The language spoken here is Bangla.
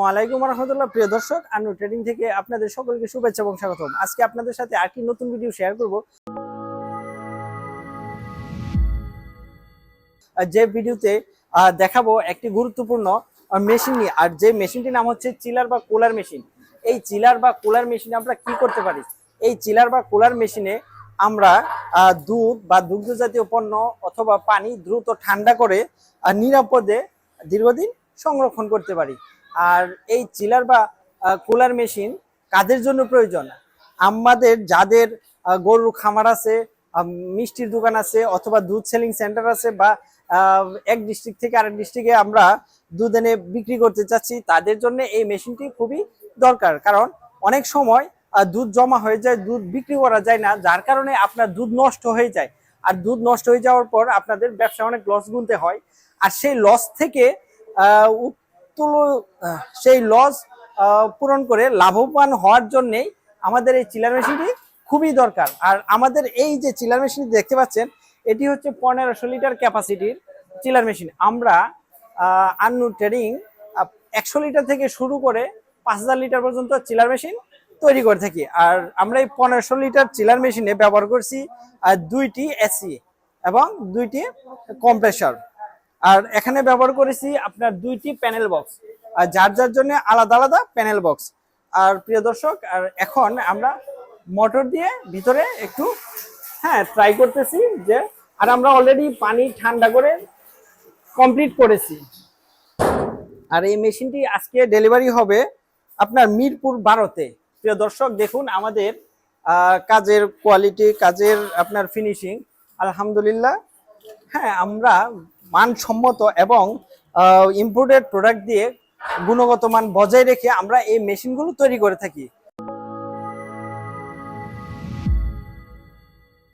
ওয়ালাইকুম রহমতুল্লাহ প্রিয় দর্শক আনু ট্রেডিং থেকে আপনাদের সকলকে শুভেচ্ছা এবং স্বাগতম। আজকে আপনাদের সাথে আরেকটি নতুন ভিডিও শেয়ার করব। যে ভিডিওতে দেখাবো একটি গুরুত্বপূর্ণ মেশিন নিয়ে। আর যে মেশিনটির নাম হচ্ছে চিলার বা কুলার মেশিন এই চিলার বা কুলার মেশিনে আমরা কি করতে পারি? এই চিলার বা কুলার মেশিনে আমরা দুধ বা দুগ্ধ জাতীয় পণ্য অথবা পানি দ্রুত ঠান্ডা করে নিরাপদে দীর্ঘদিন সংরক্ষণ করতে পারি। আর এই চিলার বা কুলার মেশিন কাদের জন্য প্রয়োজন? আমাদের যাদের গরুর খামার আছে মিষ্টির দোকান আছে, অথবা দুধ সেলিং সেন্টার আছে বা এক ডিস্ট্রিক্ট থেকে আরেক ডিস্ট্রিক্টে আমরা দুধ এনে বিক্রি করতে চাচ্ছি, তাদের জন্য এই মেশিনটি খুবই দরকার। কারণ অনেক সময় দুধ জমা হয়ে যায়, দুধ বিক্রি করা যায় না, যার কারণে আপনার দুধ নষ্ট হয়ে যায়। আর দুধ নষ্ট হয়ে যাওয়ার পর আপনাদের ব্যবসা অনেক লস গুনতে হয়। আর সেই লস থেকে আহ, সেই লস পূরণ করে লাভবান হওয়ার জন্যেই আমাদের এই চিলার মেশিনটি খুবই দরকার। আর আমাদের এই যে চিলার মেশিন দেখতে পাচ্ছেন এটি হচ্ছে পনেরোশো লিটার ক্যাপাসিটির চিলার মেশিন আমরা আন্নু ট্রেডিং একশো লিটার থেকে শুরু করে পাঁচ হাজার লিটার পর্যন্ত চিলার মেশিন তৈরি করে থাকি। আর আমরা এই পনেরোশো লিটার চিলার মেশিনে ব্যবহার করছি দুইটি এসি এবং দুইটি কম্প্রেসর আর এখানে ব্যবহার করেছি আপনার দুইটি প্যানেল বক্স আর যার যার জন্য আলাদা আলাদা প্যানেল বক্স আর প্রিয় দর্শক, আর এখন আমরা মোটর দিয়ে ভিতরে একটু হ্যাঁ ট্রাই করতেছি যে, আর আমরা অলরেডি পানি ঠান্ডা করে কমপ্লিট করেছি। আর এই মেশিনটি আজকে ডেলিভারি হবে আপনার মিরপুর বারোতে। প্রিয় দর্শক, দেখুন আমাদের কাজের কোয়ালিটি কাজের আপনার ফিনিশিং আলহামদুলিল্লাহ। হ্যাঁ আমরা মানসম্মত এবং ইম্পোর্টেড প্রোডাক্ট দিয়ে গুণগত মান বজায় রেখে আমরা এই মেশিনগুলো তৈরি করে থাকি।